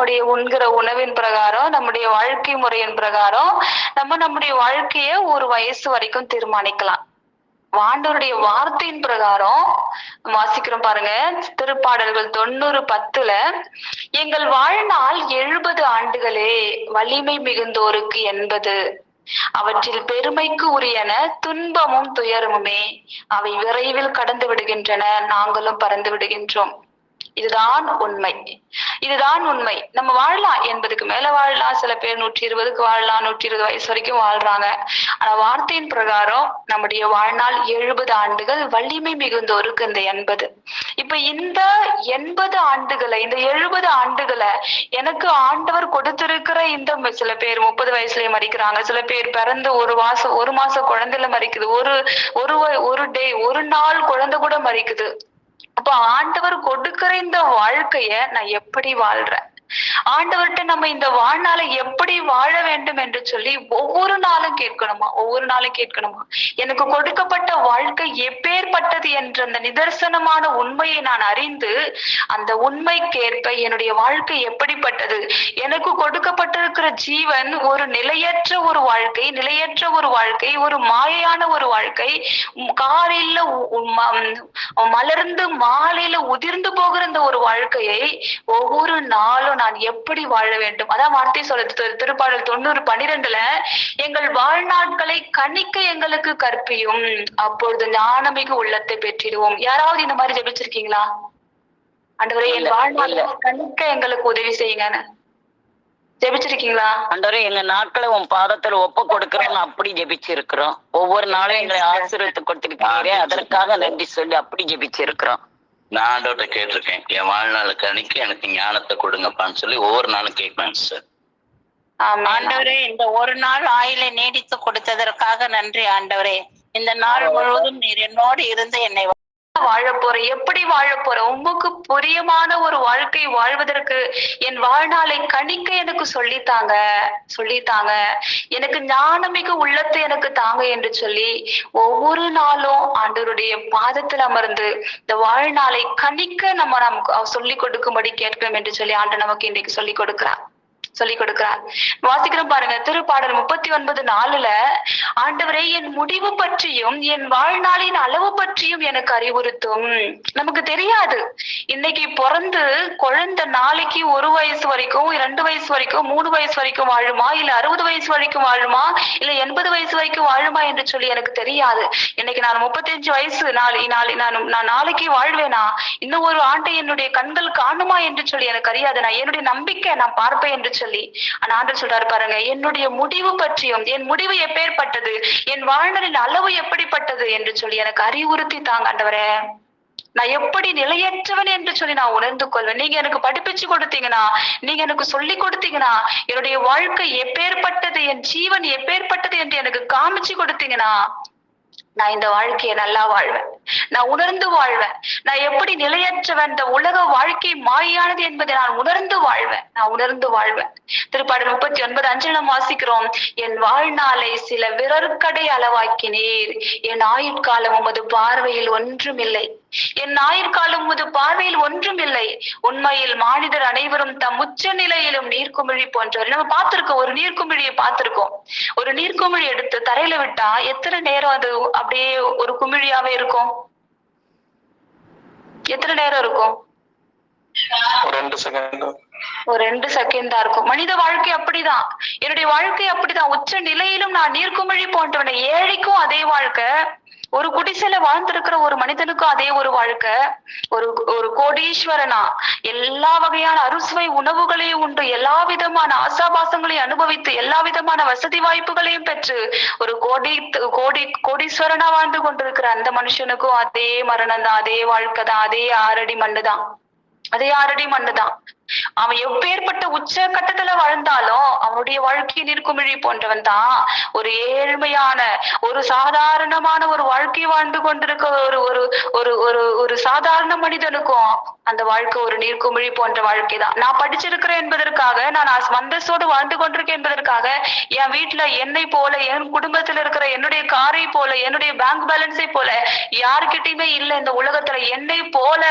நம்முடைய உண்கிற உணவின் பிரகாரம் நம்முடைய வாழ்க்கை முறையின் பிரகாரம் நம்ம நம்முடைய வாழ்க்கைய ஒரு வயசு வரைக்கும் தீர்மானிக்கலாம். ஆண்டவருடைய வார்த்தையின் பிரகாரம் வாசிக்கிறோம் பாருங்க. திருப்பாடல்கள் தொண்ணூறு பத்துல எங்கள் வாழ்நாள் எழுபது ஆண்டுகளே வலிமை மிகுந்தோருக்கு எண்பது அவற்றில் பெருமைக்கு உரியன துன்பமும் துயரமுமே. அவை விரைவில் கடந்து விடுகின்றன நாங்களும் பறந்து விடுகின்றோம். இதுதான் உண்மை. இதுதான் உண்மை. நம்ம வாழலாம். எண்பதுக்கு மேல வாழலாம். சில பேர் நூற்றி இருபதுக்கு வாழலாம். நூற்றி இருபது வயசு வரைக்கும் வாழ்றாங்க. ஆனா வார்த்தையின் பிரகாரம் நம்முடைய வாழ்நாள் எழுபது ஆண்டுகள் வலிமை மிகுந்தோருக்கு இந்த எண்பது. இப்ப இந்த எண்பது ஆண்டுகளை இந்த எழுபது ஆண்டுகளை எனக்கு ஆண்டவர் கொடுத்திருக்கிற இந்த சில பேர் முப்பது வயசுலயே மறிக்கிறாங்க. சில பேர் பிறந்து ஒரு மாசம் ஒரு மாசம் குழந்தையில மறிக்குது. ஒரு ஒரு ஒரு டே ஒரு நாள் குழந்தை கூட மறிக்குது. அப்ப ஆண்டவர் கொடுக்கிற இந்த வாழ்க்கைய நான் எப்படி வாழ்றேன்? ஆண்டவர்கிட்ட நம்ம இந்த வாழ்நாளை எப்படி வாழ வேண்டும் என்று சொல்லி ஒவ்வொரு நாளும் கேட்கணுமா? ஒவ்வொரு நாளும் கேட்கணுமா? எனக்கு கொடுக்கப்பட்ட வாழ்க்கை எப்பேற்பட்டது என்ற அந்த நிதர்சனமான உண்மையை நான் அறிந்து அந்த உண்மைக்கேற்ப என்னுடைய வாழ்க்கை எப்படிப்பட்டது? எனக்கு கொடுக்கப்பட்டிருக்கிற ஜீவன் ஒரு நிலையற்ற ஒரு வாழ்க்கை நிலையற்ற ஒரு வாழ்க்கை ஒரு மாயையான ஒரு வாழ்க்கை. காலையில மலர்ந்து மாலையில உதிர்ந்து போகிற இந்த ஒரு வாழ்க்கையை ஒவ்வொரு நாளும் நான் எப்படி வாழ வேண்டும்? அதான் வார்த்தை சொல்லுது திரு- திருப்பாடல் தொண்ணூறு பனிரெண்டுல எங்கள் வாழ்நாட்களை கணிக்க எங்களுக்கு கற்பியும். அப்பொழுது ஞானமிகு உள்ளத்தை பெற்றிடுவோம். யாராவது இந்த மாதிரி ஜெபிச்சிருக்கீங்களா? ஆண்டவரே என் வாழ்நாளை. கணிக்க எங்களுக்கு உதவி செய்யுங்கன்னு. ஜெபிச்சிருக்கீங்களா? ஆண்டவரே எங்க நாட்களை உன் பாதத்துல ஒப்பு கொடுக்கிறோம் அப்படி ஜெபிச்சு இருக்கிறோம் ஒவ்வொரு நாளும் எங்களை ஆசீர்வத்து கொடுத்திருக்கிறீரே அதற்காக நன்றி சொல்லி அப்படி ஜெபிச்சு இருக்கிறோம் நான் ஆண்டவர்கிட்ட கேட்டிருக்கேன் என் வாழ்நாளுக்கு அன்னைக்கு எனக்கு ஞானத்தை கொடுங்கப்பான்னு சொல்லி ஒவ்வொரு நாளும் கேட்பேன் சார். ஆமென். ஆண்டவரே இந்த ஒரு நாள் ஆயிலை நீடித்து கொடுத்ததற்காக நன்றி ஆண்டவரே. இந்த நாள் முழுவதும் நீர் என்னோடு இருந்து என்னை வாழ போற எப்படி வாழ போற உமக்கு புரியமான ஒரு வாழ்க்கை வாழ்வதற்கு என் வாழ்நாளை கணிக்க எனக்கு சொல்லித்தாங்க சொல்லித்தாங்க. எனக்கு ஞானமிகு உள்ளத்தை எனக்கு தாங்க என்று சொல்லி ஒவ்வொரு நாளும் ஆண்டவருடைய பாதத்தில் அமர்ந்து இந்த வாழ்நாளை கணிக்க நம்ம நமக்கு சொல்லிக் கொடுக்கும்படி கேட்கிறோம் என்று சொல்லி ஆண்டு நமக்கு இன்றைக்கு சொல்லிக் கொடுக்கிறார். சொல்லி கொடுக்கிறார். வாசிக்கிறோம் பாருங்க. திருப்பாடல் முப்பத்தி ஒன்பது நாலுல ஆண்டவரே என் முடிவு பற்றியும் என் வாழ்நாளின் அளவு பற்றியும் எனக்கு அறிவுறுத்தும். நமக்கு தெரியாது. இன்னைக்கு பிறந்து குழந்தை நாளைக்கு ஒரு வயசு வரைக்கும் இரண்டு வயசு வரைக்கும் மூணு வயசு வரைக்கும் வாழுமா? இல்ல அறுபது வயசு வரைக்கும் வாழுமா? இல்ல எண்பது வயசு வரைக்கும் வாழுமா என்று சொல்லி எனக்கு தெரியாது. இன்னைக்கு நான் முப்பத்தஞ்சு வயசு நாளை நாளை நான் நான் நாளைக்கு வாழ்வேனா? இன்னும் ஒரு ஆண்டை என்னுடைய கண்கள் காணுமா என்று சொல்லி எனக்கு அறியாது. நான் என்னுடைய நம்பிக்கை நான் பார்ப்பேன் என்று சொல்லி. ஆனா ஆண்டர் சொல்றாரு பாருங்க என்னுடைய முடிவு பற்றியும் என் முடிவு எப்பேற்பட்டது என் வாழ்நாளின் அளவு எப்படிப்பட்டது என்று சொல்லி எனக்கு அறிவுறுத்தி தாங்க ஆண்டவரே. நான் எப்படி நிலையற்றவன் என்று சொல்லி நான் உணர்ந்து கொள்வேன். நீங்க எனக்கு படிப்பிச்சு கொடுத்தீங்கன்னா நீங்க எனக்கு சொல்லி கொடுத்தீங்கன்னா என்னுடைய வாழ்க்கை எப்பேற்பட்டது என் ஜீவன் எப்பேற்பட்டது என்று எனக்கு காமிச்சு கொடுத்தீங்கன்னா நான் இந்த வாழ்க்கையை நல்லா வாழ்வேன். நான் உணர்ந்து வாழ்வேன். நான் எப்படி நிலையற்றவன் இந்த உலக வாழ்க்கை மாயானது என்பதை நான் உணர்ந்து வாழ்வேன். நான் உணர்ந்து வாழ்வேன். திருப்பாடல் முப்பத்தி ஒன்பது அஞ்சில் நாம் வாசிக்கிறோம் என் வாழ்நாளை சில விரற்கடை அளவாக்கினீர். என் ஆயுட்காலம் உமது பார்வையில் ஒன்றுமில்லை. என் ஆயுட்காலம் உமது பார்வையில் ஒன்றுமில்லை. உண்மையில் மானிடர் அனைவரும் தம் உச்ச நிலையிலும் நீர்க்குமிழி போன்றவர் நம்ம பார்த்திருக்கோம் ஒரு நீர்க்குமிழியை பார்த்திருக்கோம். ஒரு நீர்க்குமிழி எடுத்து தரையில விட்டா எத்தனை நேரம் அது அப்படியே ஒரு குமிழியாவே இருக்கும்? எத்தனை நேரம் இருக்கும்? ஒரு ரெண்டு செகண்ட் ஒரு ரெண்டு செகண்ட் தான் இருக்கும். மனித வாழ்க்கை அப்படிதான். என்னுடைய வாழ்க்கை அப்படிதான். உச்ச நிலையிலும் நான் நீர்க்குமிழி போன்றவனை ஏழைக்கும் அதே வாழ்க்கை. ஒரு குடிசையில வாழ்ந்திருக்கிற ஒரு மனிதனுக்கும் அதே ஒரு வாழ்க்கை ஒரு ஒரு கோடீஸ்வரனா. எல்லா வகையான அறுசுவை உணவுகளையும் உண்டு. எல்லா விதமான ஆசாபாசங்களையும் அனுபவித்து எல்லா விதமான வசதி வாய்ப்புகளையும் பெற்று ஒரு கோடி கோடி கோடீஸ்வரனா வாழ்ந்து கொண்டிருக்கிற அந்த மனுஷனுக்கும் அதே மரணம் தான் அதே வாழ்க்கை தான் அதே ஆறடி மண்ணு தான் அதே ஆறடி மண்ணுதான். அவன் எப்பேற்பட்ட உச்ச கட்டத்துல வாழ்ந்தாலும் அவனுடைய வாழ்க்கை நிற்குமிழி போன்றவன் தான். ஒரு ஏழ்மையான ஒரு சாதாரணமான ஒரு வாழ்க்கை வாழ்ந்து கொண்டிருக்க ஒரு ஒரு ஒரு ஒரு ஒரு சாதாரண மனிதனுக்கும் அந்த வாழ்க்கை ஒரு நீர்க்குமிழி போன்ற வாழ்க்கை தான். நான் படிச்சிருக்கிறேன் என்பதற்காக நான் அஸ்- வாழ்ந்து கொண்டிருக்கேன் என்பதற்காக என் வீட்டுல என்னை போல என் குடும்பத்துல இருக்கிற என்னுடைய காரை போல என்னுடைய பேங்க் பேலன்ஸை போல யாருக்கிட்டையுமே இல்ல இந்த உலகத்துல. என்னை போல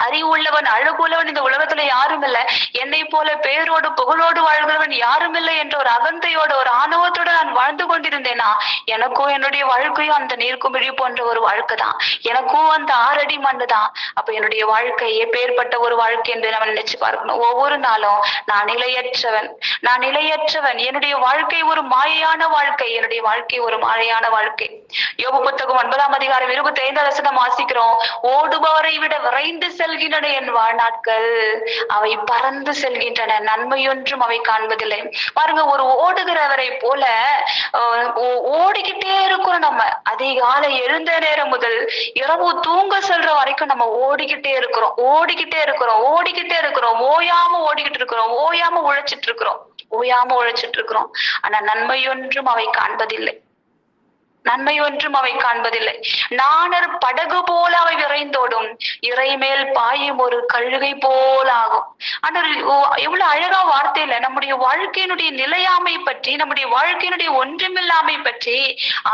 அறிவுள்ளவன் அழகுள்ளவன் இந்த உலகத்துல யாரும் இல்ல. என்னை போல பேரோடு புகழோடு வாழ்கிறவன் யாரும் இல்லை என்ற ஒரு அகந்தையோட ஒரு ஆணவத்தோட நான் வாழ்ந்து கொண்டிருந்தேனா? எனக்கும் என்னுடைய வாழ்க்கையும் அந்த நீர்க்குமிழி போன்ற ஒரு வாழ்க்கை தான் எனக்கும் அந்த ஆறடி மண்ணு தான் அப்ப என்னுடைய வாழ்க்கை எப்பேற்பட்ட ஒரு வாழ்க்கை என்று நம்ம நினைச்சு பார்க்கணும். ஒவ்வொரு நாளும் நான் நிலையற்றவன். நான் நிலையற்றவன். என்னுடைய வாழ்க்கை ஒரு மாயையான வாழ்க்கை. என்னுடைய வாழ்க்கை ஒரு மாயையான வாழ்க்கை. யோபு புத்தகம் ஒன்பதாம் அதிகாரம் இருபத்தி ஐந்து வசனம் வாசிக்கிறோம். ஓடுபவரை விட விரைந்து செல்கின்றன என் வாழ்நாட்கள். அவை பறந்து செல்கின்றன. நன்மையொன்றும் அவை காண்பதில்லை. பாருங்க ஒரு ஓடுகிறவரை போல ஓடிக்கிட்டே இருக்கிறோம் நம்ம. அதிகாலை எழுந்த நேரம் முதல் இரவு தூங்க செல்ற வரைக்கும் நம்ம ஓடிக்கிட்டே இருக்கிறோம். ஓடிக்கிட்டே இருக்கிறோம். ஓடிக்கிட்டே இருக்கிறோம். ஓயாம ஓடிக்கிட்டு இருக்கிறோம். ஓயாம உழைச்சிட்டு இருக்கிறோம். ஓயாம உழைச்சிட்டு இருக்கிறோம். ஆனா நன்மையொன்றும் அவை காண்பதில்லை. நன்மை ஒன்றும் அவை காண்பதில்லை. நாணர் படகு போல அவை விரைந்தோடும் இறை மேல் பாயும் ஒரு கழுகை போல் ஆகும். ஆனால் எவ்வளவு அழகா வார்த்தையில நம்முடைய வாழ்க்கையினுடைய நிலையாமை பற்றி நம்முடைய வாழ்க்கையினுடைய ஒன்றுமில்லாமை பற்றி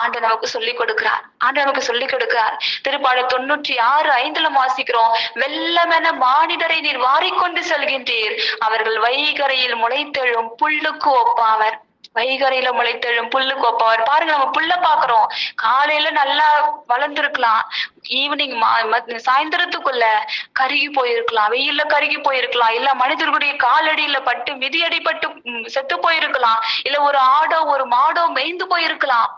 ஆண்டு நமக்கு சொல்லிக் கொடுக்கிறார். ஆண்டு நமக்கு சொல்லிக் கொடுக்கிறார். திருப்பாடல் தொண்ணூற்றி ஆறு ஐந்துல வாசிக்கிறோம் வெள்ளமென மானிடரை நீர் வாரிக்கொண்டு செல்கின்றீர். அவர்கள் வைகரையில் முளைத்தெழும் புல்லுக்கு ஒப்பாவர். வைகரையில முளைத்தெழும் புல்லு கோப்பவர். பாருங்க நம்ம புல்ல பாக்குறோம் காலையில நல்லா வளர்ந்துருக்கலாம். ஈவினிங் சாயந்தரத்துக்குள்ள கருகி போயிருக்கலாம். வெயில்ல கருகி போயிருக்கலாம். இல்ல மனிதர்களுடைய காலடியில பட்டு மிதியடிப்பட்டு செத்து போயிருக்கலாம். இல்ல ஒரு ஆடோ ஒரு மாடோ மேய்ந்து போயிருக்கலாம்.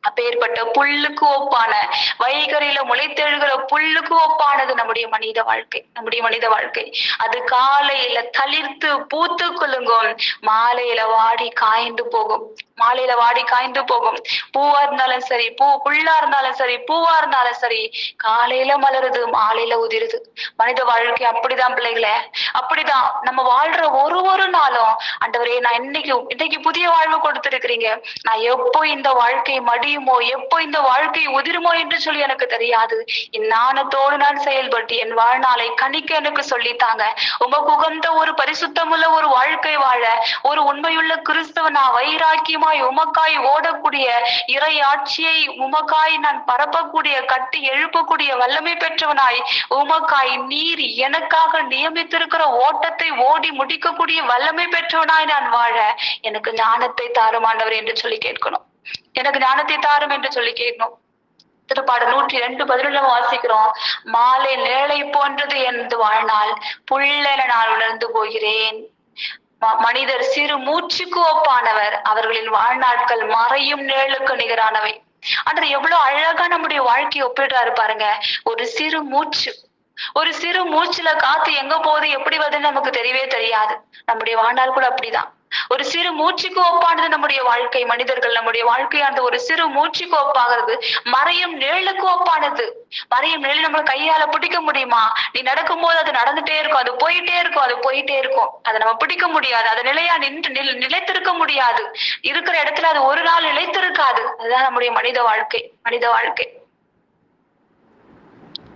அப்பேற்பட்ட புல்லுக்கு ஒப்பான வைகரையில முளைத்தெழுகிற புல்லுக்கு ஒப்பானது நம்முடைய மனித வாழ்க்கை நம்முடைய மனித வாழ்க்கை. அது காலையில தளிர்த்து பூத்து குலுங்கும் மாலையில வாடி காய்ந்து போகும். மாலையில வாடி காய்ந்து போகும். பூவா இருந்தாலும் சரி பூ புல்லா இருந்தாலும் சரி பூவா இருந்தாலும் சரி காலையில மலருது மாலையில உதிருது. மனித வாழ்க்கை அப்படிதான் பிள்ளைகளே. அப்படிதான். நம்ம வாழ்ற ஒரு ஒரு நாளும் அண்டவரே நான் இன்னைக்கு இன்னைக்கு புதிய வாழ்வு கொடுத்திருக்கிறீங்க. நான் எப்போ இந்த வாழ்க்கை மடியுமோ எப்போ இந்த வாழ்க்கை உதிருமோ என்று சொல்லி எனக்கு தெரியாது. என் நான் செயல்பட்டு என் வாழ்நாளை கணிக்க எனக்கு சொல்லித்தாங்க. உமக்கு உகந்த ஒரு பரிசுத்தமுள்ள ஒரு வாழ்க்கை வாழ ஒரு உண்மையுள்ள கிறிஸ்தவனா வைராக்கியமாய் உமக்காய் ஓடக்கூடிய இறை ஆட்சியை உமக்காய் நான் பரப்பக்கூடிய கட்டி எழுப்பக்கூடிய வல்லமை பெற்றவனாய் உமக்காய் நீர் எனக்காக நியமித்திருக்கிற ஓட்டத்தை ஓடி முடிக்கக்கூடிய வல்லமை பெற்றவனாய் நான் வாழ எனக்கு ஞானத்தை தாருமாண்டவர் என்று சொல்லி கேட்கணும். எனக்கு ஞானத்தை தாரும் என்று சொல்லி கேட்கணும். திருப்பாடு நூற்றி ரெண்டு பதினொன்று வாசிக்கிறோம் மாலை நிழலை போன்றது என்று வாழ்நாள் புள்ளென நான் உணர்ந்து போகிறேன். மனிதர் சிறு மூச்சுக்கு ஒப்பானவர். அவர்களின் வாழ்நாட்கள் மறையும் நிழலுக்கு நிகரானவை. ஆனா எவ்வளவு அழகா நம்முடைய வாழ்க்கையை ஒப்பிடுறாரு பாருங்க. ஒரு சிறு மூச்சு ஒரு சிறு மூச்சுல காத்து எங்க போகுது எப்படி வருதுன்னு நமக்கு தெரியவே தெரியாது. நம்முடைய வாழ்நாள் கூட அப்படிதான். ஒரு சிறு மூச்சுக்கு ஒப்பானது நம்முடைய வாழ்க்கை மனிதர்கள் நம்முடைய வாழ்க்கையானது ஒரு சிறு மூச்சுக்கு ஒப்பாகிறது மறையும் நிழலுக்கு ஒப்பானது. மறையும் நிழல் நம்மள கையால பிடிக்க முடியுமா? நீ நடக்கும்போது அது நடந்துட்டே இருக்கும் அது போயிட்டே இருக்கும் அது போயிட்டே இருக்கும். அதை நம்ம பிடிக்க முடியாது அது நிலையா நின்று நில்- நிலைத்திருக்க முடியாது. இருக்கிற இடத்துல அது ஒரு நாள் நிலைத்திருக்காது. அதுதான் நம்முடைய மனித வாழ்க்கை மனித வாழ்க்கை.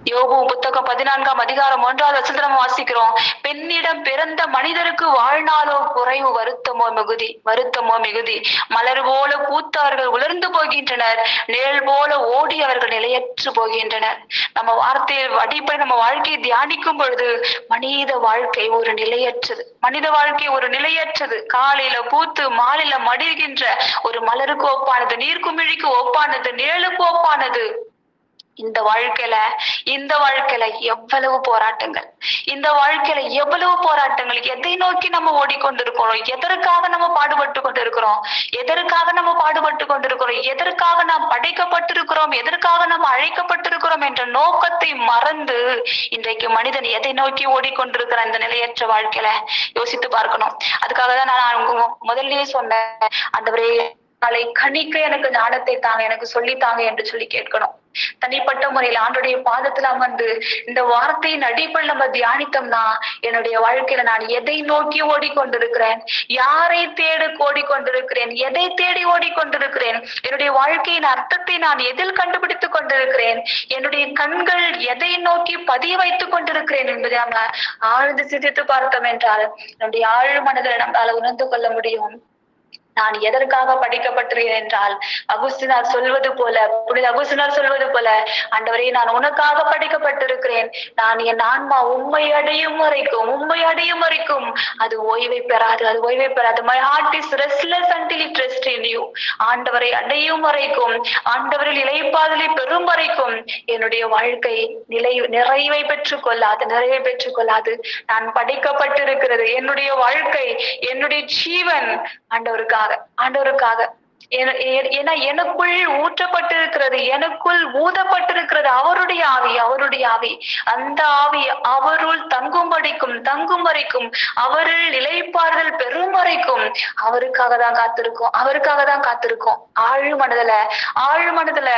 யோபு புத்தகம் பதினான்காம் அதிகாரம் ஒன்றாவது வசனத்துல நம்ம வாசிக்கிறோம். பெண்ணிடம் பிறந்த மனிதருக்கு வாழ்நாளோ குறைவு வருத்தமோ மிகுதி வருத்தமோ மிகுதி. மலர் போல பூத்தவர்கள் உலர்ந்து போகின்றனர் நிழல் போல ஓடி அவர்கள் நிலையற்று போகின்றனர். நம்ம வார்த்தையை அடிப்படை நம்ம வாழ்க்கையை தியானிக்கும் பொழுது மனித வாழ்க்கை ஒரு நிலையற்றது. மனித வாழ்க்கை ஒரு நிலையற்றது. காலையில பூத்து மாலையில மடிகின்ற ஒரு மலருக்கு ஒப்பானது நீர்க்குமிழிக்கு ஒப்பானது நிழலுக்கு ஒப்பானது. இந்த வாழ்க்கையில இந்த வாழ்க்கையில எவ்வளவு போராட்டங்கள்? இந்த வாழ்க்கையில எவ்வளவு போராட்டங்கள்? எதை நோக்கி நம்ம ஓடிக்கொண்டிருக்கிறோம்? எதற்காக நம்ம பாடுபட்டு கொண்டிருக்கிறோம்? எதற்காக நம்ம பாடுபட்டு கொண்டிருக்கிறோம்? எதற்காக நாம் படைக்கப்பட்டிருக்கிறோம்? எதற்காக நாம் அழைக்கப்பட்டிருக்கிறோம் என்ற நோக்கத்தை மறந்து இன்றைக்கு மனிதன் எதை நோக்கி ஓடிக்கொண்டிருக்கிற இந்த நிலையற்ற வாழ்க்கையில? யோசித்து பார்க்கணும். அதுக்காக தான் நான் முதல்லயே சொன்னேன். ஆண்டவரே நாளை கணிக்க எனக்கு ஞானத்தை தாங்க எனக்கு சொல்லித்தாங்க என்று சொல்லி கேட்கணும். தனிப்பட்ட முறையில் ஆண்டுடைய பாதத்துல அமர்ந்து இந்த வார்த்தையின் அடிப்படையில் நம்ம தியானித்தோம்னா என்னுடைய வாழ்க்கையில நான் எதை நோக்கி ஓடிக்கொண்டிருக்கிறேன்? யாரை தேடி ஓடிக்கொண்டிருக்கிறேன்? எதை தேடி ஓடிக்கொண்டிருக்கிறேன்? என்னுடைய வாழ்க்கையின் அர்த்தத்தை நான் எதில் கண்டுபிடித்துக் கொண்டிருக்கிறேன்? என்னுடைய கண்கள் எதை நோக்கி பதிய வைத்துக் கொண்டிருக்கிறேன் என்பதை நம்ம ஆழ்ந்து சிந்தித்து பார்த்தோம் என்றால் நம்முடைய ஆழ் மனதில் நம்மளால உணர்ந்து கொள்ள முடியும். நான் எதற்காக படிக்கப்பட்டிருக்கிறேன் என்றால் அகுஸ்தினார் சொல்வது போல புனித அகுஸ்தினார் சொல்வது போல ஆண்டவரே நான் உனக்காக படைக்கப்பட்டிருக்கிறேன். நான் என் ஆன்மா உண்மை அடையும் வரைக்கும் உண்மை அடையும் வரைக்கும். அது ஓய்வை பெறாது அது ஓய்வை பெறாது. My heart is restless until it rest in you ஆண்டவரை அடையும் வரைக்கும் ஆண்டவரில் இலைப்பாதலை பெறும் வரைக்கும் என்னுடைய வாழ்க்கை நிலை நிறைவை பெற்றுக் கொள்ளாது நிறைவை பெற்றுக் கொள்ளாது நான் படைக்கப்பட்டிருக்கிறது. என்னுடைய வாழ்க்கை என்னுடைய ஜீவன் ஆண்டவருக்காக ஆண்டவருக்காக. ஏன- ஏன்னா எனக்குள் ஊற்றப்பட்டிருக்கிறது எனக்குள் ஊதப்பட்டிருக்கிறது அவருடைய ஆவி அவருடைய ஆவி. அந்த ஆவி அவருள் தங்கும் படிக்கும் தங்கும் வரைக்கும் அவருள் இலைப்பாறுதல் பெறும் வரைக்கும் அவருக்காக தான் காத்திருக்கும் அவருக்காக தான் காத்திருக்கோம். ஆழ் மனதுல ஆழ் மனதுல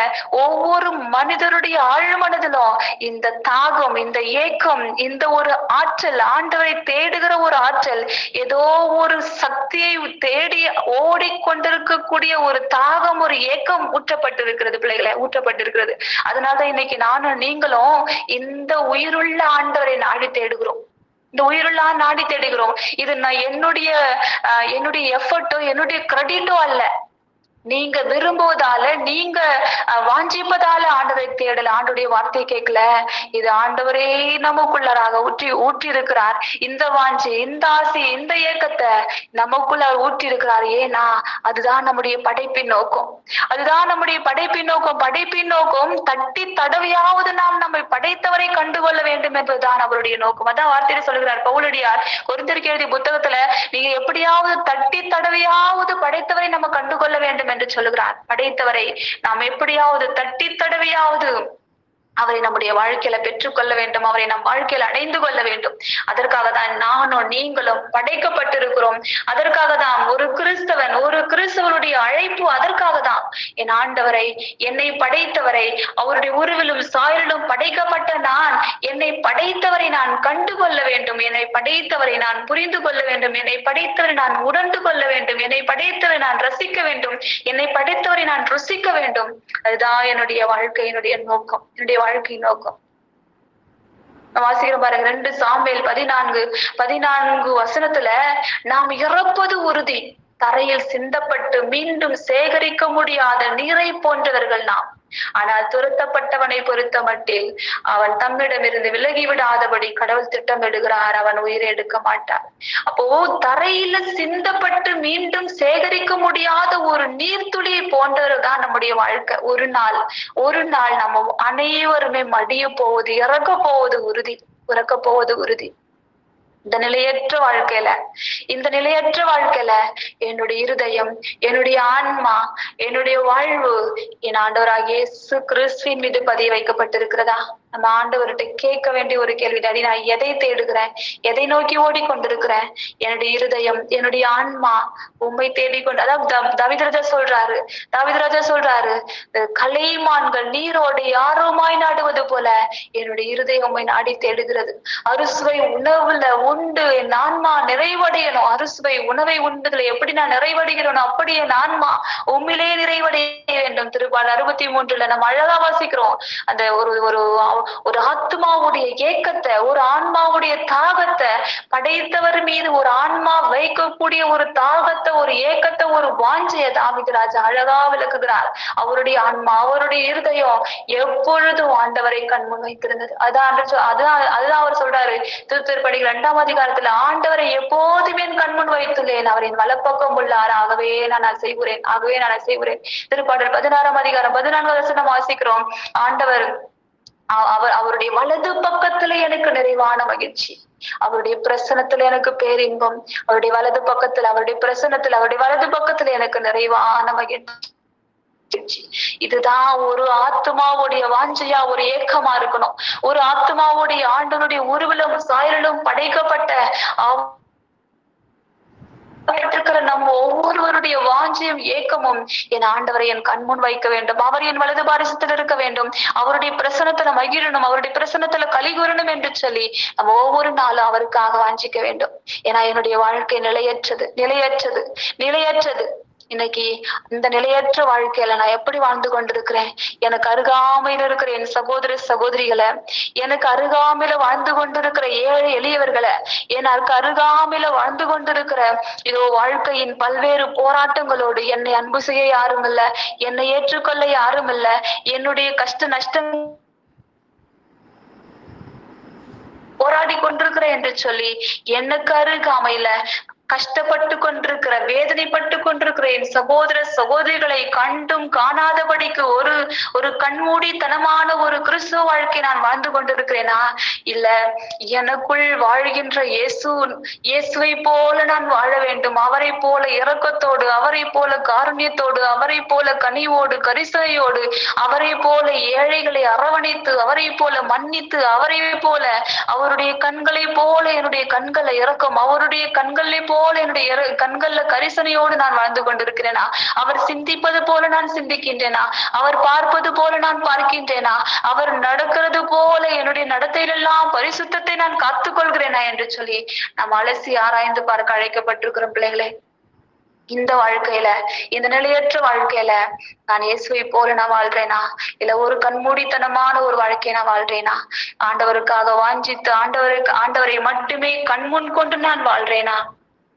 ஒவ்வொரு மனிதருடைய ஆழ் மனதிலும் இந்த தாகம் இந்த ஏக்கம் இந்த ஒரு ஆற்றல் ஆண்டவரை தேடுகிற ஒரு ஆற்றல் ஏதோ ஒரு சக்தியை தேடி ஓடிக்கொண்டிருக்கக்கூடிய ஒரு தாகம் ஒரு ஏக்கம் ஊற்றப்பட்டிருக்கிறது பிள்ளைகளை ஊற்றப்பட்டிருக்கிறது. அதனாலதான் இன்னைக்கு நானும் நீங்களும் இந்த உயிருள்ள ஆண்டவரை நாடி தேடுகிறோம். இந்த உயிருள்ளா நாடி தேடுகிறோம். இது நான் என்னுடைய என்னுடைய எஃபர்ட்டோ என்னுடைய கிரெடிட்டோ அல்ல. நீங்க விரும்புவதால நீங்க வாஞ்சிப்பதால ஆண்டவரை தேடல ஆண்டுடைய வார்த்தை கேட்கல. இது ஆண்டவரே நமக்குள்ளராக ஊற்றி ஊற்றி இருக்கிறார் இந்த வாஞ்சி இந்த ஆசை இந்த ஏக்கத்தை நமக்குள்ள ஊற்றி இருக்கிறார் ஏன்னா அதுதான் நம்முடைய படைப்பின் நோக்கம். அதுதான் நம்முடைய படைப்பின் நோக்கம். படைப்பின் நோக்கம் தட்டி தடவையாவது நாம் நம்மை படைத்தவரை கண்டுகொள்ள வேண்டும் என்பதுதான் அவருடைய நோக்கம். அதான் வார்த்தையை சொல்லுகிறார் பவுலடியார். கொரிந்தியருக்கு எழுதிய புத்தகத்துல நீங்க எப்படியாவது தட்டி தடவையாவது படைத்தவரை நம்ம கண்டுகொள்ள வேண்டும் என்று சொல்லுகிறார். படைத்தவரை நாம் எப்படியாவது தட்டி தடவையாவது அவரை நம்முடைய வாழ்க்கையில பெற்றுக்கொள்ள வேண்டும் அவரை நம் வாழ்க்கையில் அடைந்து கொள்ள வேண்டும். அதற்காக தான் நானும் நீங்களும் படைக்கப்பட்டிருக்கிறோம். அதற்காக தான் ஒரு கிறிஸ்தவன் ஒரு கிறிஸ்தவனுடைய அழைப்பு அதற்காக தான். என் ஆண்டவரை என்னை படைத்தவரை அவருடைய உருவிலும் சாயலிலும் படைக்கப்பட்ட நான் என்னை படைத்தவரை நான் கண்டு கொள்ள வேண்டும். என்னை படைத்தவரை நான் புரிந்து கொள்ள வேண்டும். என்னை படைத்தவரை நான் உணர்ந்து கொள்ள வேண்டும். என்னை படைத்தவரை நான் ரசிக்க வேண்டும். என்னை படைத்தவரை நான் ருசிக்க வேண்டும். அதுதான் என்னுடைய வாழ்க்கை என்னுடைய நோக்கம். என்னுடைய வாழ்க்கை நோக்கம். வாசிக்கிறோம் பாருங்க ரெண்டு சாம்பேல் பதினான்கு பதினான்கு வசனத்துல நாம் இறப்பது உறுதி. தரையில் சிந்தப்பட்டு மீண்டும் சேகரிக்க முடியாத நீரை போன்றவர்கள் நாம். ஆனால் துரத்தப்பட்டவனை பொறுத்த மட்டில் அவன் தம்மிடமிருந்து விலகி விடாதபடி கடவுள் திட்டமிடுகிறார் அவன் உயிரை எடுக்க மாட்டான். அப்போ தரையில சிந்தப்பட்டு மீண்டும் சேகரிக்க முடியாத ஒரு நீர்த்துளியை போன்றவர்தான் நம்முடைய வாழ்க்கை. ஒரு நாள் ஒரு நாள் நம்ம அனைவருமே மடிய போவது இறக்க போவது உறுதி இறக்க போவது உறுதி. இந்த நிலையற்ற வாழ்க்கையில இந்த நிலையற்ற வாழ்க்கையில என்னுடைய இருதயம் என்னுடைய ஆன்மா என்னுடைய வாழ்வு என் ஆண்டவராக இயேசு கிறிஸ்துவின் மீது பதிய வைக்கப்பட்டிருக்கிறதா? நம்ம ஆண்டவர்கிட்ட கேட்க வேண்டிய ஒரு கேள்வி நான் எதை தேடுகிறேன்? எதை நோக்கி ஓடிக்கொண்டிருக்கிறேன்? என்னுடைய இருதயம் என்னுடைய ஆன்மா உண்மை தேடிக்கொண்டு அதாவது தவிதராஜா சொல்றாரு தவிதராஜா சொல்றாரு கலைமான்கள் நீரோடு யாரோமாய் நாடுவது போல என்னுடைய இருதயம் உண்மை நாடி தேடுகிறது. அறுசுவை உணவுல உண்டு என் ஆன்மா நிறைவடையணும். அறுசுவை உணவை உண்டதுல எப்படி நான் நிறைவடைகிறேனோ அப்படி என் ஆன்மா உண்மையிலே நிறைவடைய வேண்டும். திருப்பால் அறுபத்தி மூன்றுல நம்ம அழகா வாசிக்கிறோம். அந்த ஒரு ஒரு ஒரு ஆத்மாவுடைய ஏக்கத்தை ஒரு ஆன்மாவுடைய தாகத்தை படைத்தவர் மீது ஒரு ஆன்மா வைக்கக்கூடிய ஒரு தாகத்தை ஒரு ஏக்கத்தை ஒரு வாஞ்சைய தாமிதராஜா அழகா விளக்குகிறார். அவருடைய ஆன்மா அவருடைய இருதயம் எப்பொழுதும் ஆண்டவரை கண்முன் வைத்திருந்தது. அதான் ஆண்டவர் அதான் அதுதான் அவர் சொல்றாரு. திருத்திருப்படி இரண்டாம் அதிகாரத்துல ஆண்டவரை எப்போதுமே கண்முன் வைத்துள்ளேன். அவரின் வலப்பக்கம் உள்ளார். ஆகவே நான் செய்கிறேன். ஆகவே நான் செய்கிறேன். திருப்பாடல் பதினாறாம் அதிகாரம் பதினான்கு வசனம் வாசிக்கிறோம். ஆண்டவர் அவர் அவருடைய வலது பக்கத்துல எனக்கு நிறைவான மகிழ்ச்சி. அவருடைய பிரசனத்துல எனக்கு பேரின்பம். அவருடைய வலது பக்கத்துல அவருடைய பிரசனத்துல அவருடைய வலது பக்கத்துல எனக்கு நிறைவான மகிழ்ச்சி. இதுதான் ஒரு ஆத்மாவுடைய வாஞ்சையா ஒரு ஏக்கமா இருக்கணும். ஒரு ஆத்மாவுடைய ஆண்டனுடைய உருவிலும் சாயலும் படைக்கப்பட்ட பெற்றிருக்கிற இருக்கிற நம்ம ஒவ்வொருவருடைய வாஞ்சியும் ஏக்கமும் என் ஆண்டவரை என் கண்முன் வைக்க வேண்டும். அவர் என் வலது பாரிசத்தில் இருக்க வேண்டும். அவருடைய பிரசனத்துல மகிழணும். அவருடைய பிரசனத்துல கலிகூறணும் என்று சொல்லி நம்ம ஒவ்வொரு நாளும் அவருக்காக வாஞ்சிக்க வேண்டும். ஏன்னா என்னுடைய வாழ்க்கை நிலையற்றது நிலையற்றது நிலையற்றது. இன்னைக்கு இந்த நிலையற்ற வாழ்க்கையில நான் எப்படி வாழ்ந்து கொண்டிருக்கிறேன்? எனக்கு அருகாமையில் இருக்கிற என் சகோதர சகோதரிகளை எனக்கு அருகாமையில வாழ்ந்து கொண்டிருக்கிற ஏழை எளியவர்களை எனக்கு அருகாமையில வாழ்ந்து கொண்டிருக்கிற இதோ வாழ்க்கையின் பல்வேறு போராட்டங்களோடு என்னை அன்பு செய்ய யாரும் இல்ல என்னை ஏற்றுக்கொள்ள யாரும் இல்ல என்னுடைய கஷ்ட நஷ்டம் போராடி கொண்டிருக்கிறேன் என்று சொல்லி எனக்கு அருகாமையில கஷ்டப்பட்டு கொண்டிருக்கிற வேதனைப்பட்டு கொண்டிருக்கிற என் சகோதர சகோதரிகளை கண்டும் காணாதபடிக்கு ஒரு ஒரு கண்மூடித்தனமான ஒரு கிறிஸ்துவ வாழ்க்கை நான் வாழ்ந்து கொண்டிருக்கிறேனா? இல்ல எனக்குள் வாழ்கின்ற இயேசு இயேசுவை போல நான் வாழ வேண்டும். அவரை போல இரக்கத்தோடு அவரை போல காருண்யத்தோடு அவரை போல கனிவோடு கரிசனையோடு அவரை போல ஏழைகளை அரவணைத்து அவரை போல மன்னித்து அவரை போல அவருடைய கண்களை போல என்னுடைய கண்களை இறக்கும். அவருடைய கண்களை போல போல என்னுடைய கண்கள்ல கரிசனையோடு நான் வாழ்ந்து கொண்டிருக்கிறேனா? அவர் சிந்திப்பது போல நான் சிந்திக்கின்றேனா? அவர் பார்ப்பது போல நான் பார்க்கின்றேனா? அவர் நடக்கிறது போல என்னுடைய நடத்தையிலெல்லாம் பரிசுத்தத்தை நான் காத்துக் கொள்கிறேனா என்று சொல்லி நாம் அலசி ஆராய்ந்து பார்க்க அழைக்கப்பட்டிருக்கிறோம் பிள்ளைகளே. இந்த வாழ்க்கையில இந்த நிலையற்ற வாழ்க்கையில நான் இயேசுவை போல நான் வாழ்றேனா இல்ல ஒரு கண்மூடித்தனமான ஒரு வாழ்க்கையை நான் வாழ்றேனா ஆண்டவருக்காக வாஞ்சித்து ஆண்டவருக்கு ஆண்டவரை மட்டுமே கண்முன் கொண்டு நான் வாழ்றேனா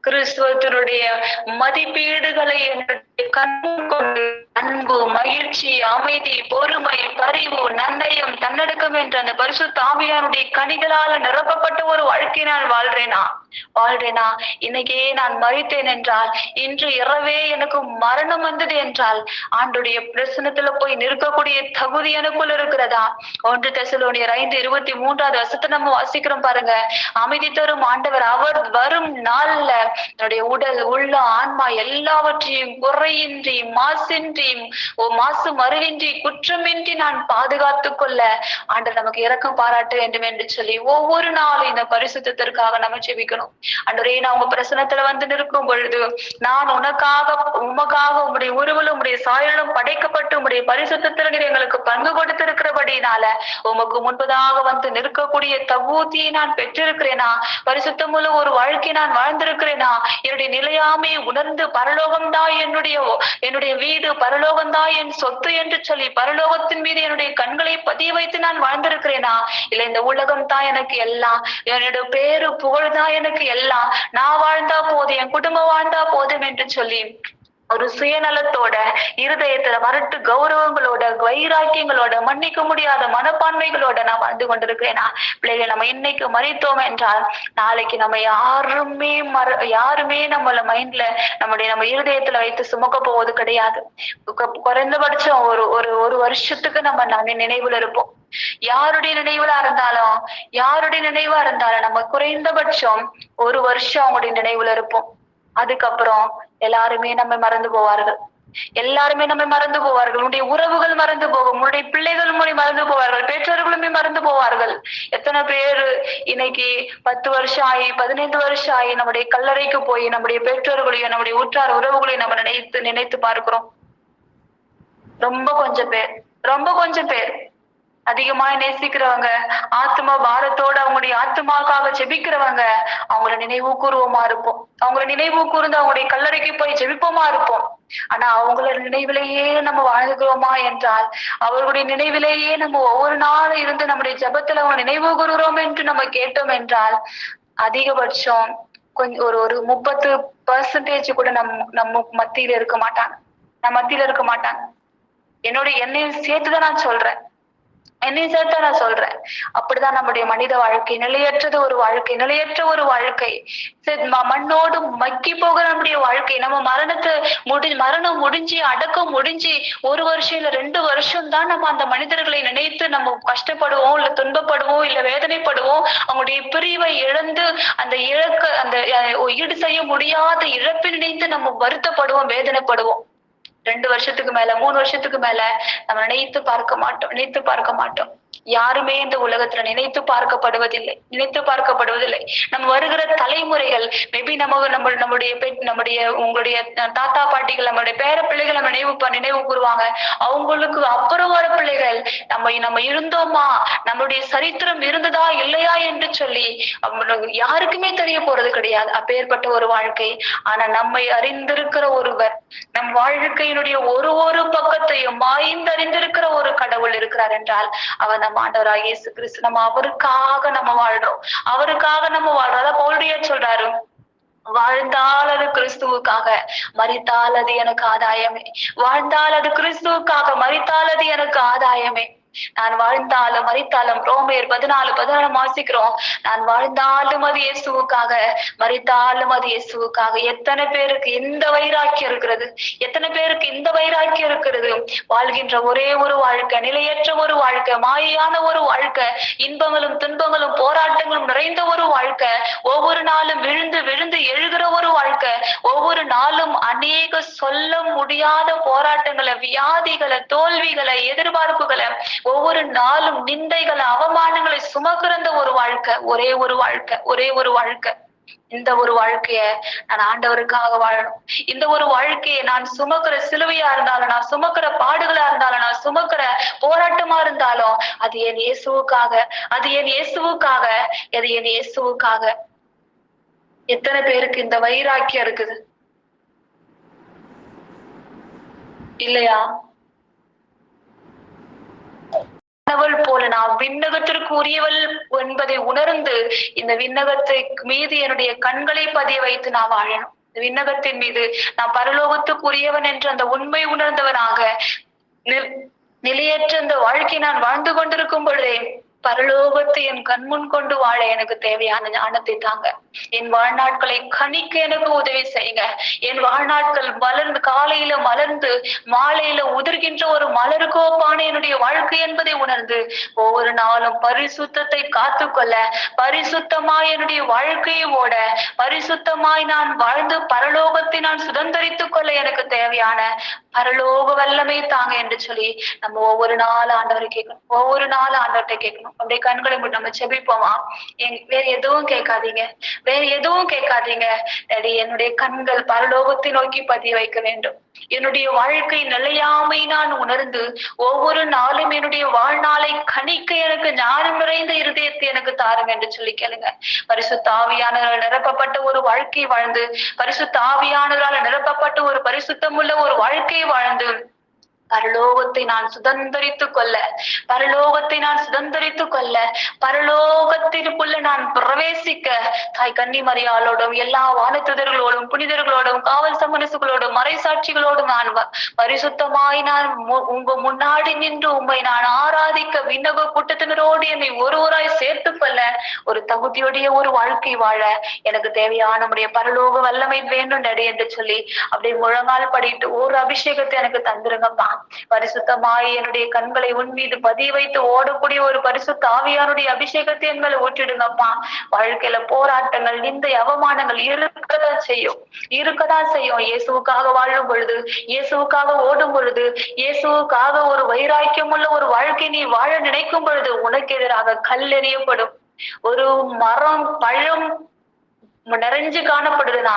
கிறிஸ்துவத்தினுடைய மதிப்பீடுகளை என்னுடைய கண் கொண்டு அன்பு மகிழ்ச்சி அமைதி பொறுமை பரிவு நன்னயம் தன்னடக்கம் என்ற அந்த பரிசு தாமியானுடைய கனிகளால் நிரப்பப்பட்ட ஒரு வாழ்க்கை நான் வாழ்றேனா? வாழ்றேனா? இன்னைக்கே நான் மறித்தேன் என்றால் இன்று இரவே எனக்கு மரணம் வந்தது என்றால் ஆண்டுடைய பிரசனத்துல போய் நிற்கக்கூடிய தகுதி எனக்குள் இருக்கிறதா? ஒன்று தெசலோனியர் ஐந்து இருபத்தி மூன்றாவது வருஷத்தை நம்ம வாசிக்கிறோம் பாருங்க. அமைதி தரும் ஆண்டவர் அவர் வரும் நாள்ல என்னுடைய உடல் உள்ள ஆன்மா எல்லாவற்றையும் குறையின்றி மாசின்றி ஓ மாசு மறுவின்றி குற்றமின்றி நான் பாதுகாத்துக் கொள்ள ஆண்டவர் நமக்கு இரக்கம் பாராட்ட வேண்டும் என்று சொல்லி ஒவ்வொரு நாளும் இந்த பரிசுத்தத்திற்காக நம்ம ஜெபிக்கணும். ஆண்டவரே நான் உங்க பிரசனத்துல வந்து நிற்கும் பொழுது நான் உனக்காக உமக்காக உங்களுடைய உருவலும் உங்களுடைய சாயலும் படைக்கப்பட்டு உங்களுடைய பரிசுத்திற்கு எங்களுக்கு பங்கு கொடுத்திருக்கிறபடினால உமக்கு முன்பதாக வந்து நிற்கக்கூடிய தகுதியை நான் பெற்றிருக்கிறேனா? பரிசுத்தமுள்ள ஒரு வாழ்க்கை நான் வாழ்ந்திருக்கிறேனா? என்னுடைய நிலையாமை உணர்ந்து பரலோகம்தான் என்னுடைய என்னுடைய வீடு பரலோகம்தான் என் சொத்து என்று சொல்லி பரலோகத்தின் மீது என்னுடைய கண்களை பதிய வைத்து நான் வாழ்ந்திருக்கிறேனா? இல்ல இந்த உலகம் தான் எனக்கு எல்லாம். என்னுடைய பேரு புகழ் தான் எனக்கு எல்லாம் நான் வாழ்ந்தா போதும் என் குடும்பம் வாழ்ந்தா போதும் என்று சொல்லி ஒரு சுயநலத்தோட இருதயத்துல வரட்டு கௌரவங்களோட வைராக்கியங்களோட மன்னிக்க முடியாத மனப்பான்மைகளோட நான் வாழ்ந்து கொண்டிருக்கிறேனா. பிள்ளைகளை நம்ம இன்னைக்கு மறித்தோம் என்றால் நாளைக்கு நம்ம யாருமே மற யாருமே நம்மள மைண்ட்ல நம்முடைய நம்ம இருதயத்துல வைத்து சுமக்க போவது கிடையாது. குறைந்தபட்சம் ஒரு ஒரு ஒரு வருஷத்துக்கு நம்ம ந- நினைவுல இருப்போம். யாருடைய நினைவுல இருந்தாலும் யாருடைய நினைவா இருந்தாலும் நம்ம குறைந்தபட்சம் ஒரு வருஷம் அவங்களுடைய நினைவுல இருப்போம். அதுக்கப்புறம் எல்லாருமே நம்ம மறந்து போவார்கள். எல்லாருமே நம்ம மறந்து போவார்கள். உன்னுடைய உறவுகள் மறந்து போகும். உன்னுடைய பிள்ளைகளும் மறந்து போவார்கள். பெற்றோர்களுமே மறந்து போவார்கள். எத்தனை பேர் இன்னைக்கு பத்து வருஷம் ஆகி பதினைந்து வருஷம் ஆகி நம்முடைய கல்லறைக்கு போய் நம்முடைய பெற்றோர்களையும் நம்முடைய உற்றார் உறவுகளையும் நம்ம நினைத்து நினைத்து பார்க்கிறோம். ரொம்ப கொஞ்சம் பேர். ரொம்ப கொஞ்சம் பேர். அதிகமாய் நேசிக்கிறவங்க ஆத்ம பாரத்தோட அவங்களுடைய ஆத்மாக்காக ஜெபிக்கிறவங்க அவங்கள நினைவு கூறுவோமா இருப்போம். அவங்கள நினைவு கூர்ந்து அவங்களுடைய கல்லறைக்கு போய் ஜெபிப்போமா இருப்போம். ஆனா அவங்கள நினைவிலேயே நம்ம வாழ்கிறோமா என்றால் அவர்களுடைய நினைவிலேயே நம்ம ஒவ்வொரு நாளும் இருந்து நம்முடைய ஜபத்துல அவங்க நினைவு கூறுகிறோம் என்று நம்ம கேட்டோம் என்றால் அதிகபட்சம் கொஞ்சம் ஒரு ஒரு முப்பத்து பர்சன்டேஜ் கூட நம் நம்ம மத்தியில இருக்க மாட்டாங்க. நம்ம மத்தியில இருக்க மாட்டாங்க. என்னோட என்னையும் சேர்த்துதான் நான் சொல்றேன். என்னையும் சேர்த்தா நான் சொல்றேன். அப்படிதான் நம்முடைய மனித வாழ்க்கை. நிலையற்றது ஒரு வாழ்க்கை. நிலையற்ற ஒரு வாழ்க்கை. மண்ணோடு மக்கி போகிற நம்முடைய வாழ்க்கை. நம்ம மரணத்தை முடி மரணம் முடிஞ்சு அடக்கம் முடிஞ்சு ஒரு வருஷம் இல்ல ரெண்டு வருஷம் தான் நம்ம அந்த மனிதர்களை நினைத்து நம்ம கஷ்டப்படுவோம் இல்ல துன்பப்படுவோம் இல்ல வேதனைப்படுவோம். அவங்களுடைய பிரிவை இழந்து அந்த இழக்க அந்த ஈடு செய்ய முடியாத இழப்பை நினைத்து நம்ம வருத்தப்படுவோம் வேதனைப்படுவோம். ரெண்டு வருஷத்துக்கு மேல மூணு வருஷத்துக்கு மேல நம்ம நினைத்து பார்க்க மாட்டோம் நினைத்து பார்க்க மாட்டோம். யாருமே இந்த உலகத்துல நினைத்து பார்க்கப்படுவதில்லை. நினைத்து பார்க்கப்படுவதில்லை. நம்ம வருகிற தலைமுறைகள் மேபி நம்ம நம்ம நம்முடைய பெண் நம்முடைய உங்களுடைய தாத்தா பாட்டிகள் நம்மளுடைய பேர பிள்ளைகள் நம்ம நினைவு ப- நினைவு கூறுவாங்க. அவங்களுக்கு அப்புறம் வர பிள்ளைகள் நம்ம நம்ம இருந்தோமா? நம்மளுடைய சரித்திரம் இருந்ததா இல்லையா என்று சொல்லி யாருக்குமே தெரிய போறது கிடையாது. அப்பேற்பட்ட ஒரு வாழ்க்கை. ஆனா நம்மை அறிந்திருக்கிற ஒருவர் நம் வாழ்க்கையினுடைய ஒரு ஒரு பக்கத்தையும் மாய்ந்தறிந்திருக்கிற ஒரு கடவுள் இருக்கிறார் என்றால் அவர் நம் ஆண்டவராக இயேசு கிறிஸ்து நம்ம அவருக்காக நம்ம வாழ்றோம். அவருக்காக நம்ம வாழ்றோம். அதான் பவுலுடைய சொல்றாரு. வாழ்ந்தால் அது கிறிஸ்துவுக்காக மறித்தால் அது எனக்கு ஆதாயமே. வாழ்ந்தால் அது கிறிஸ்துவுக்காக மறித்தால் அது எனக்கு ஆதாயமே. நான் வாழ்ந்தாலும் மறித்தாலும் ரோமேர் பதினாலு பதினாலு வாசிக்கிறோம். நான் வாழ்ந்தாலும் அது இயேசுவுக்காக மறித்தாலும் அது இயேசுவுக்காக. எத்தனை பேருக்கு இந்த வைராக்கியம் இருக்கிறது? எத்தனை பேருக்கு இந்த வைராக்கியம் இருக்கிறது? வாழ்கின்ற ஒரே ஒரு வாழ்க்கை நிலையற்ற ஒரு வாழ்க்கை மாயான ஒரு வாழ்க்கை இன்பங்களும் துன்பங்களும் போராட்டங்களும் நிறைந்த ஒரு வாழ்க்கை ஒவ்வொரு நாளும் விழுந்து விழுந்து எழுகிற ஒரு வாழ்க்கை ஒவ்வொரு நாளும் அநேக சொல்ல முடியாத போராட்டங்களை வியாதிகளை தோல்விகளை எதிர்பார்ப்புகளை ஒவ்வொரு நாளும் நிந்தைகள் அவமானங்களை சுமக்கிறந்த ஒரு வாழ்க்கை ஒரே ஒரு வாழ்க்கை ஒரே ஒரு வாழ்க்கை. இந்த ஒரு வாழ்க்கைய நான் ஆண்டவருக்காக வாழணும். இந்த ஒரு வாழ்க்கையை நான் சுமக்கிற சிலுவையா இருந்தாலும் நான் சுமக்கிற பாடுகளா இருந்தாலும் நான் சுமக்கிற போராட்டமா இருந்தாலும் அது என் இயேசுவுக்காக அது என் இயேசுவுக்காக அது என் இயேசுவுக்காக. எத்தனை பேருக்கு இந்த வைராக்கியம் இருக்குது? இல்லையா? அவள் போல நான் விண்ணகத்திற்கு உரியவள் என்பதை உணர்ந்து இந்த விண்ணகத்தை மீது என்னுடைய கண்களை பதிய வைத்து நான் வாழணும். இந்த விண்ணகத்தின் மீது நான் பரலோகத்துக்குரியவன் என்று அந்த உண்மை உணர்ந்தவனாக நிலையற்ற இந்த வாழ்க்கை நான் வாழ்ந்து கொண்டிருக்கும் பொழுதே பரலோகத்தை என் கண்முன் கொண்டு வாழ எனக்கு தேவையான ஞானத்தை தாங்க. என் வாழ்நாட்களை கணிக்க எனக்கு உதவி செய்யுங்க. என் வாழ்நாட்கள் மலர்ந்து காலையில மலர்ந்து மாலையில உதிர்கின்ற ஒரு மலருக்கோப்பான என்னுடைய வாழ்க்கை என்பதை உணர்ந்து ஒவ்வொரு நாளும் பரிசுத்தத்தை காத்துக்கொள்ள பரிசுத்தமாய் என்னுடைய வாழ்க்கையை ஓட பரிசுத்தமாய் நான் வாழ்ந்து பரலோகத்தை நான் சுதந்திரித்துக் கொள்ள எனக்கு தேவையான பரலோக வல்லமை தாங்க என்று சொல்லி நம்ம ஒவ்வொரு நாள் ஆண்டவரை கேட்கணும். ஒவ்வொரு நாள் ஆண்டவர்கிட்ட கேட்கணும். அப்படியே கண்களை நம்ம செபிப்போமா என் வேற எதுவும் கேட்காதீங்க. வேற எதுவும் கேட்காதீங்க. டாடி என்னுடைய கண்கள் பரலோகத்தை நோக்கி பதிய வைக்க வேண்டும். என்னுடைய வாழ்க்கை நிலையாமை நான் உணர்ந்து ஒவ்வொரு நாளும் என்னுடைய வாழ்நாளை கணிக்க எனக்கு ஞானம் நிறைந்த இருதயத்தை எனக்கு தாரும் என்று சொல்லி கேளுங்க. பரிசு தாவியானவர்கள் நிரப்பப்பட்ட ஒரு வாழ்க்கை வாழ்ந்து பரிசு தாவியானவரால் நிரப்பப்பட்ட ஒரு பரிசுத்தமுள்ள ஒரு வாழ்க்கை வாழ்ந்து பரலோகத்தை நான் சுதந்திரித்துக் கொள்ள பரலோகத்தை நான் சுதந்திரித்துக் கொள்ள பரலோகத்திற்குள்ள நான் பிரவேசிக்க தாய் கன்னிமரியாளோடும் எல்லா வானத்துதர்களோடும் புனிதர்களோடும் காவல் சமரசுகளோடும் மறைசாட்சிகளோடும் நான் பரிசுத்தமாய் நான் மு- உங்க முன்னாடி நின்று உம்மை நான் ஆராதிக்க விண்ணக கூட்டத்தினரோடு என்னை ஒருவராய் சேர்த்துக் கொள்ள ஒரு தகுதியுடைய ஒரு வாழ்க்கை வாழ எனக்கு தேவையான உடைய பரலோக வல்லமை வேண்டும் நடி என்று சொல்லி அப்படியே முழங்கால் படிட்டு ஒரு அபிஷேகத்தை எனக்கு தந்துருங்கப்பா. பரிசுத்தமாய் என்னுடைய கண்களை உன் மீது பதிய வைத்து ஓடக்கூடிய ஒரு பரிசுத்த ஆவியானுடைய அபிஷேகத்தை என் மேல ஊற்றிடுங்கப்பா வாழ்க்கையில போராட்டங்கள் நிந்தை அவமானங்கள் இருக்கதான் செய்யும். இருக்கதான் செய்யும். இயேசுக்காக வாழும் பொழுது இயேசுவுக்காக ஓடும் பொழுது இயேசுவுக்காக ஒரு வைராக்கியம் உள்ள ஒரு வாழ்க்கை நீ வாழ நினைக்கும் பொழுது உனக்கு எதிராக கல்லெறியப்படும் ஒரு மரம் பழம் நிறைஞ்சு காணப்படுதுன்னா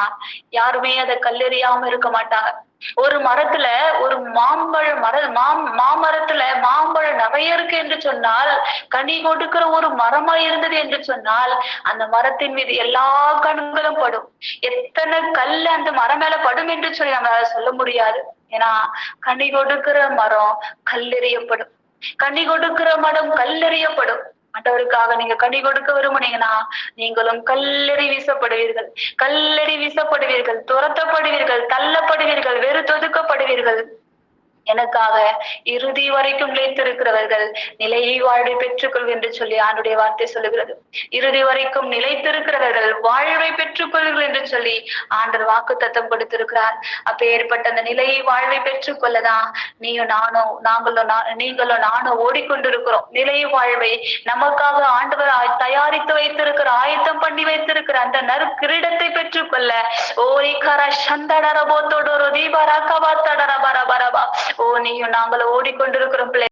யாருமே அதை கல்லெறியாம இருக்க மாட்டாங்க. ஒரு மரத்துல ஒரு மாம்பழ மர மாம் மாமரத்துல மாம்பழம் நிறைய இருக்கு என்று சொன்னால் கனி கொடுக்கிற ஒரு மரமா இருந்தது என்று சொன்னால் அந்த மரத்தின் மீது எல்லா கண்களும் படும். எத்தனை கல் அந்த மரம் மேல படும் என்று சொல்லி நம்மளால சொல்ல முடியாது. ஏன்னா கனி கொடுக்கிற மரம் கல்லெறியப்படும். கனி கொடுக்கிற மரம் கல்லெறியப்படும். ஆண்டவருக்காக நீங்க கடி கொடுக்க விரும்புனீங்கன்னா நீங்களும் கல்லெறி வீசப்படுவீர்கள். கல்லெறி வீசப்படுவீர்கள் துரத்தப்படுவீர்கள் தள்ளப்படுவீர்கள் வெறுத்தொதுக்கப்படுவீர்கள். எனக்காக இறுதி வரைக்கும் நிலைத்திருக்கிறவர்கள் நிலையை வாழ்வை பெற்றுக்கொள் என்று சொல்லி ஆண்டுடைய வார்த்தை சொல்லுகிறது. இறுதி வரைக்கும் நிலைத்திருக்கிறவர்கள் வாழ்வை பெற்றுக்கொள்கள் என்று சொல்லி ஆண்டர் வாக்கு தத்தம் கொடுத்திருக்கிறார். அப்ப ஏற்பட்ட அந்த நிலையை வாழ்வை பெற்றுக்கொள்ளதான் நீயும் நானும் நாங்களும் நா- நீங்களும் நானும் ஓடிக்கொண்டிருக்கிறோம். நிலை வாழ்வை நமக்காக ஆண்டவர் தயாரித்து வைத்திருக்கிற ஆயத்தம் பண்ணி வைத்திருக்கிற அந்த நற்கிரீடத்தை பெற்றுக்கொள்ள ஓரிகார சந்தடரபோ தொடரோ தீபாரா தீபாராக்கவா தடரபரபரபா ஓ நீயும் நாங்களும் ஓடிக்கொண்டிருக்கிறோம் பிள்ளை.